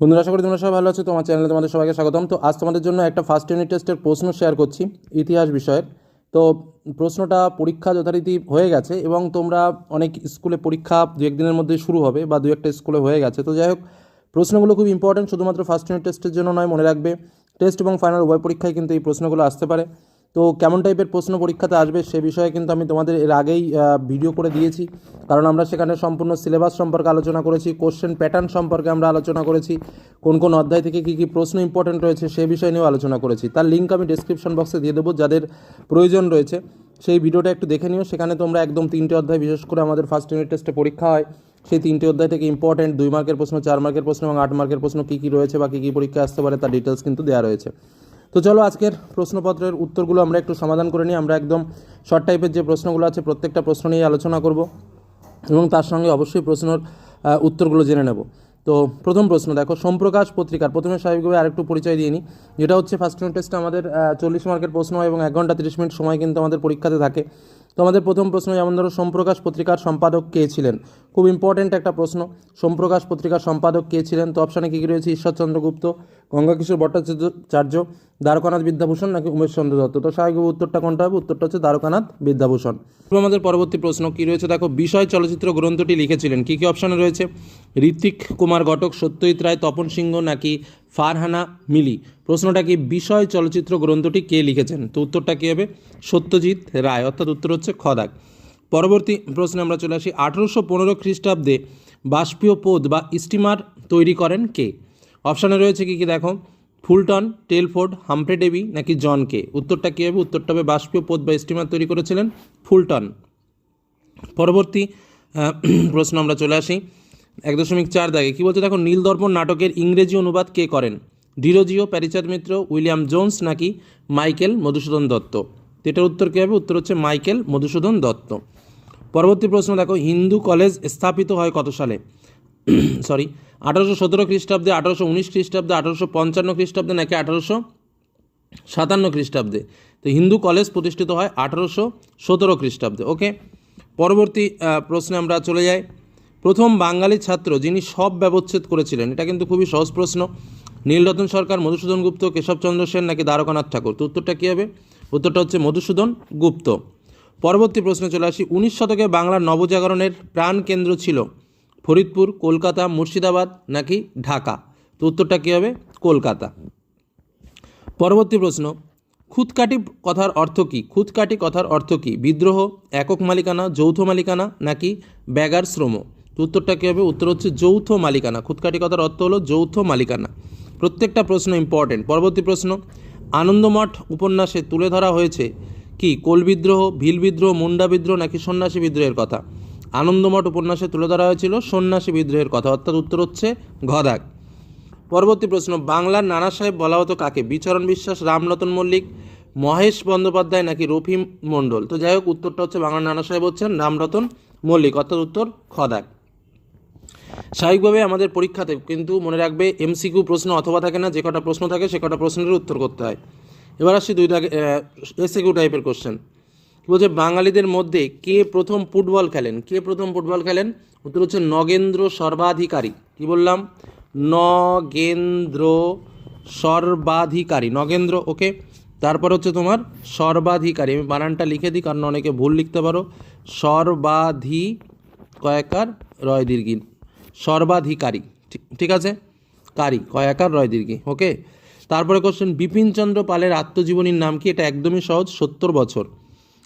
বন্ধুরা, আশা করি তোমরা সবাই ভালো আছো। তোমার চ্যানেলে তোমাদের সবাইকে স্বাগতম। তো আজ তোমাদের জন্য একটা ফার্স্ট ইউনিট টেস্টের প্রশ্ন শেয়ার করছি ইতিহাস বিষয়ের। তো প্রশ্নটা পরীক্ষা যথারীতি হয়ে গেছে এবং তোমরা অনেক স্কুলে পরীক্ষা দু একদিনের মধ্যে শুরু হবে বা দু একটা স্কুলে হয়ে গেছে। তো যাই হোক, প্রশ্নগুলো খুব ইম্পর্টেন্ট শুধুমাত্র ফার্স্ট ইউনিট টেস্টের জন্য নয়, মনে রাখবে। টেস্ট এবং ফাইনাল উভয় পরীক্ষায় কিন্তু এই প্রশ্নগুলো আসতে পারে। তো কেমন টাইপের প্রশ্ন পরীক্ষাতে আসবে সে বিষয়ে কিন্তু আমি তোমাদের এর আগেই ভিডিও করে দিয়েছি। কারণ আমরা সেখানে সম্পূর্ণ সিলেবাস সম্পর্কে আলোচনা করেছি কোশ্চেন প্যাটার্ন সম্পর্কে আমরা আলোচনা করেছি, কোন কোন অধ্যায় থেকে কী কী প্রশ্ন ইম্পর্টেন্ট রয়েছে সে বিষয় নিয়েও আলোচনা করেছি। তার লিঙ্ক আমি ডিসক্রিপশন বক্সে দিয়ে দেবো, যাদের প্রয়োজন রয়েছে। সেই ভিডিওটা একটু দেখে নিও, সেখানে তোমরা একদম তিনটে অধ্যায়, বিশেষ করে আমাদের ফার্স্ট ইউনিট টেস্টে পরীক্ষা হয়। সেই তিনটে অধ্যায় থেকে ইম্পর্টেন্ট দুই মার্কের প্রশ্ন, চার মার্কের প্রশ্ন এবং আট মার্কের প্রশ্ন কী কী রয়েছে বা কী কী পরীক্ষা আসতে পারে, তার ডিটেলস কিন্তু দেওয়া রয়েছে। তো চলো আজকের প্রশ্নপত্রের উত্তরগুলো আমরা একটু সমাধান করে নিই। আমরা একদম শর্ট টাইপের যে প্রশ্নগুলো আছে, প্রত্যেকটা প্রশ্ন নিয়ে আলোচনা করব এবং তার সঙ্গে অবশ্যই প্রশ্নের উত্তরগুলো জেনে নেব। তো প্রথম প্রশ্ন, দেখো, সোমপ্রকাশ পত্রিকার, প্রথমে স্বাভাবিকভাবে আরেকটু পরিচয় দিয়ে নিই। যেটা হচ্ছে ফার্স্ট ইউনিট টেস্টে আমাদের চল্লিশ মার্কের প্রশ্ন হয় এবং এক ঘণ্টা তিরিশ মিনিট সময় কিন্তু আমাদের পরীক্ষাতে থাকে। তো আমাদের প্রথম প্রশ্ন, যেমন ধরো সোমপ্রকাশ পত্রিকার সম্পাদক কে ছিলেন? খুব ইম্পর্ট্যান্ট একটা প্রশ্ন। সোমপ্রকাশ পত্রিকার সম্পাদক কে ছিলেন? তো অপশানে কী কী রয়েছে? ঈশ্বরচন্দ্র গুপ্ত, গঙ্গাকিশোর ভট্টাচার্য, দ্বারকানাথ বিদ্যাভূষণ নাকি উমেশ চন্দ্র দত্ত? তো স্বাভাবিক উত্তরটা কোনটা হবে? উত্তরটা হচ্ছে দ্বারকানাথ বিদ্যাভূষণ। আমাদের পরবর্তী প্রশ্ন কি রয়েছে? দেখো, বিষয় চলচ্চিত্র গ্রন্থটি লিখেছিলেন। কি কি অপশানে রয়েছে? ঋত্বিক কুমার ঘটক, সত্যজিৎ রায়, তপন সিংহ নাকি ফারহানা মিলি। প্রশ্নটা কি, বিষয় চলচ্চিত্র গ্রন্থটি কে লিখেছেন? তো উত্তরটা কী হবে? সত্যজিৎ রায়। অর্থাৎ উত্তর হচ্ছে খদাক। পরবর্তী প্রশ্নে আমরা চলে আসি। আঠেরোশো পনেরো খ্রিস্টাব্দে বাষ্পীয় পোদ বা স্টিমার তৈরি করেন কে? অপশানে রয়েছে কি কি দেখো? ফুলটন, টেলফোর্ড, হামফ্রে ডেবি নাকি জন কে? উত্তরটা কী হবে? উত্তরটা হবে বাষ্পীয় পোদ বা স্টিমার তৈরি করেছিলেন ফুলটন। পরবর্তী প্রশ্ন আমরা চলে আসি। এক দশমিক চার দাগে। কী বলছে দেখো, নীলদর্পণ নাটকের ইংরেজি অনুবাদ কে করেন? ডিরোজিও প্যারিচাঁদ মিত্র, উইলিয়াম জোন্স নাকি মাইকেল মধুসূদন দত্ত? এটার উত্তর কী হবে? উত্তর হচ্ছে মাইকেল মধুসূদন দত্ত। পরবর্তী প্রশ্ন দেখো, হিন্দু কলেজ স্থাপিত হয় কত সালে? সরি, আঠারোশো সতেরো খ্রিস্টাব্দে, আঠারোশো উনিশ খ্রিস্টাব্দে, আঠারোশো পঞ্চান্ন খ্রিস্টাব্দে নাকি আঠারোশো সাতান্ন খ্রিস্টাব্দে? তো হিন্দু কলেজ প্রতিষ্ঠিত হয় আঠারোশো সতেরো খ্রিস্টাব্দে। ওকে, পরবর্তী প্রশ্নে আমরা চলে যাই। প্রথম বাঙালি ছাত্র যিনি সব ব্যবচ্ছেদ করেছিলেন, এটা কিন্তু খুবই সহজ প্রশ্ন। নীলরতন সরকার, মধুসূদন গুপ্ত, কেশবচন্দ্র সেন নাকি দ্বারকানাথ ঠাকুর? তো উত্তরটা কী হবে? উত্তরটা হচ্ছে মধুসূদন গুপ্ত। পরবর্তী প্রশ্নে চলে আসি। উনিশ শতকে বাংলার নবজাগরণের প্রাণ কেন্দ্র ছিল ফরিদপুর, কলকাতা, মুর্শিদাবাদ নাকি ঢাকা? তো উত্তরটা কী হবে? কলকাতা। পরবর্তী প্রশ্ন খুদকাটি কথার অর্থ কী? খুদকাটি কথার অর্থ কী? বিদ্রোহ, একক মালিকানা, যৌথ মালিকানা নাকি ব্যাগার শ্রম? উত্তরটা কী হবে? উত্তর হচ্ছে যৌথ মালিকানা। খুদকাটি কথার অর্থ হলো যৌথ মালিকানা। প্রত্যেকটা প্রশ্ন ইম্পর্টেন্ট পরবর্তী প্রশ্ন, আনন্দমঠ উপন্যাসে তুলে ধরা হয়েছে কি? কোল বিদ্রোহ, ভিল বিদ্রোহ, মুন্ডা বিদ্রোহ নাকি সন্ন্যাসী বিদ্রোহের কথা? আনন্দমঠ উপন্যাসে তুলে ধরা হয়েছিল সন্ন্যাসী বিদ্রোহের কথা। অর্থাৎ উত্তর হচ্ছে ঘদাক পরবর্তী প্রশ্ন, বাংলার নানা সাহেব বলা হতো কাকে? বিচরণ বিশ্বাস, রামরতন মল্লিক, মহেশ বন্দ্যোপাধ্যায় নাকি রফিম মণ্ডল? তো যাই হোক, উত্তরটা হচ্ছে বাংলার নানা সাহেব হচ্ছেন রামরতন মল্লিক। অর্থাৎ উত্তর খদাক স্বাভাবিকভাবে আমাদের পরীক্ষাতে কিন্তু মনে রাখবে এমসিকিউ প্রশ্ন অথবা থাকে না, যে কটা প্রশ্ন থাকে সে কটা প্রশ্নের উত্তর করতে হয়। এবার আসছি দুই দাগে এসিকিউ টাইপের কোশ্চেন বলছে, বাঙালিদের মধ্যে কে প্রথম ফুটবল খেলেন? কে প্রথম ফুটবল খেলেন? উত্তর হচ্ছে নগেন্দ্র সর্বাধিকারী। কি বললাম? নগেন্দ্র সর্বাধিকারী। নগেন্দ্র ওকে তারপর হচ্ছে তোমার সর্বাধিকারী। আমি বানানটা লিখে দিই, কারণ অনেকে ভুল লিখতে পারো। সর্বাধি কয়েকার রয় দীর্ঘি সর্বাধিকারী। ঠিক- আছে? কারি কয়াকার রয় দীর্ঘি। ওকে? তারপরে কোশ্চেন বিপিনচন্দ্র পালের আত্মজীবনীর নাম কি? এটা একদমই সহজ, সত্তর বছর।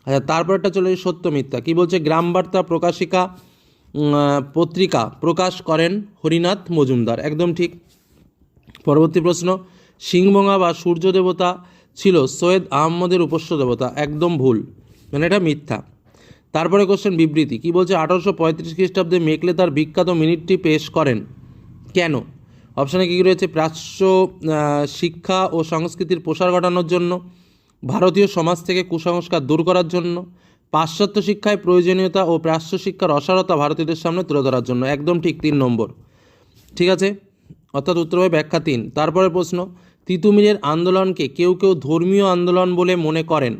আচ্ছা তারপরটা চলে সত্য মিথ্যা। কী বলছে? গ্রাম বার্তা প্রকাশিকা পত্রিকা প্রকাশ করেন হরিনাথ মজুমদার। একদম ঠিক। পরবর্তী প্রশ্ন সিংভঙা বা সূর্য দেবতা ছিল সৈয়দ আহমদের উপস্য দেবতা। একদম ভুল। মানে এটা মিথ্যা। তারপরে কোশ্চেন বিবৃতি। কি বলছে, আঠারোশো পঁয়ত্রিশ খ্রিস্টাব্দে মেকলে তার বিখ্যাত মিনিটটি পেশ করেন? কেন? অপশানে কী রয়েছে, প্রাচ্য শিক্ষা ও সংস্কৃতির প্রসার ঘটানোর জন্য, ভারতীয় সমাজ থেকে কুসংস্কার দূর করার জন্য, পাশ্চাত্য শিক্ষায় প্রয়োজনীয়তা ও প্রাচ্য শিক্ষার অসারতা ভারতীয়দের সামনে তুলে ধরার জন্য। একদম ঠিক তিন নম্বর। ঠিক আছে? অর্থাৎ উত্তর ব্যাখ্যা তিন। তারপরে প্রশ্ন, তিতুমিরের আন্দোলনকে কেউ কেউ ধর্মীয় আন্দোলন বলে মনে করেন?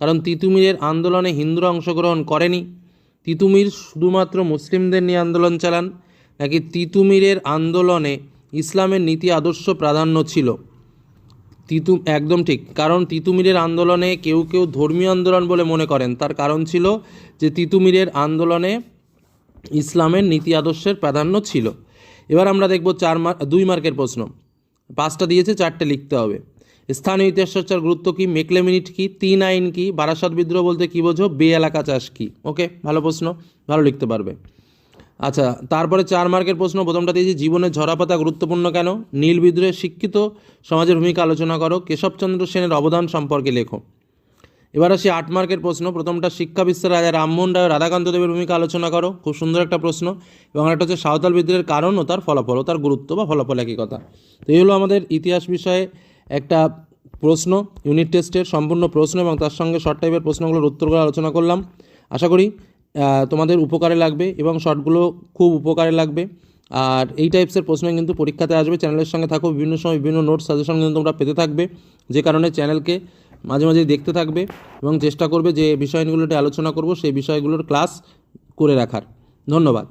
কারণ তিতুমিরের আন্দোলনে হিন্দুরা অংশগ্রহণ করেনি। তিতুমির শুধুমাত্র মুসলিমদের নিয়ে আন্দোলন চালান, নাকি তিতুমিরের আন্দোলনে ইসলামের নীতি আদর্শ প্রাধান্য ছিল? তিতু, একদম ঠিক। কারণ তিতুমিরের আন্দোলনে কেউ কেউ ধর্মীয় আন্দোলন বলে মনে করেন। তার কারণ ছিল যে তিতুমিরের আন্দোলনে ইসলামের নীতি আদর্শের প্রাধান্য ছিল। এবার আমরা দেখব চার মার্ক দুই মার্কের প্রশ্ন। পাঁচটা দিয়েছে, চারটে লিখতে হবে। স্থানীয় ইতিহাস চর্চার গুরুত্ব কী মেকলে মিনিট কী, তিন আইন কী, বারাসাত বিদ্রোহ বলতে কী বোঝো, বে এলাকা চাষ কী? ওকে, ভালো প্রশ্ন, ভালো লিখতে পারবে। আচ্ছা তারপরে চার মার্কের প্রশ্ন, প্রথমটা দিয়েছি জীবনের ঝরাপাতা গুরুত্বপূর্ণ কেন? নীল বিদ্রোহের শিক্ষিত সমাজের ভূমিকা আলোচনা করো, কেশবচন্দ্র সেনের অবদান সম্পর্কে লেখো। এবার আসি আট মার্কের প্রশ্ন, প্রথমটা শিক্ষা বিস্তার রাজা রামমোহন রায় রাধাকান্ত দেবের ভূমিকা আলোচনা করো, খুব সুন্দর একটা প্রশ্ন। এবং একটা হচ্ছে সাঁওতাল বিদ্রোহের কারণ ও তার ফলাফল ও তার গুরুত্ব বা ফলাফল একই কথা। তো এই হলো আমাদের ইতিহাস বিষয়ে একটা প্রশ্ন ইউনিট টেস্টের সম্পূর্ণ প্রশ্ন এবং তার সঙ্গে শর্ট টাইপের প্রশ্নগুলোর উত্তরগুলো আলোচনা করলাম। আশা করি তোমাদের উপকারে লাগবে এবং শর্টগুলো খুব উপকারে লাগবে। আর এই টাইপসের প্রশ্ন কিন্তু পরীক্ষাতে আসবে। চ্যানেলের সঙ্গে থাকো, বিভিন্ন সময় বিভিন্ন নোট সাজেশন কিন্তু তোমরা পেতে থাকবে। যে কারণে চ্যানেলকে মাঝে মাঝে দেখতে থাকবে এবং চেষ্টা করবে যে বিষয়গুলোতে আলোচনা করব, সেই বিষয়গুলোর ক্লাস করে রাখার। ধন্যবাদ।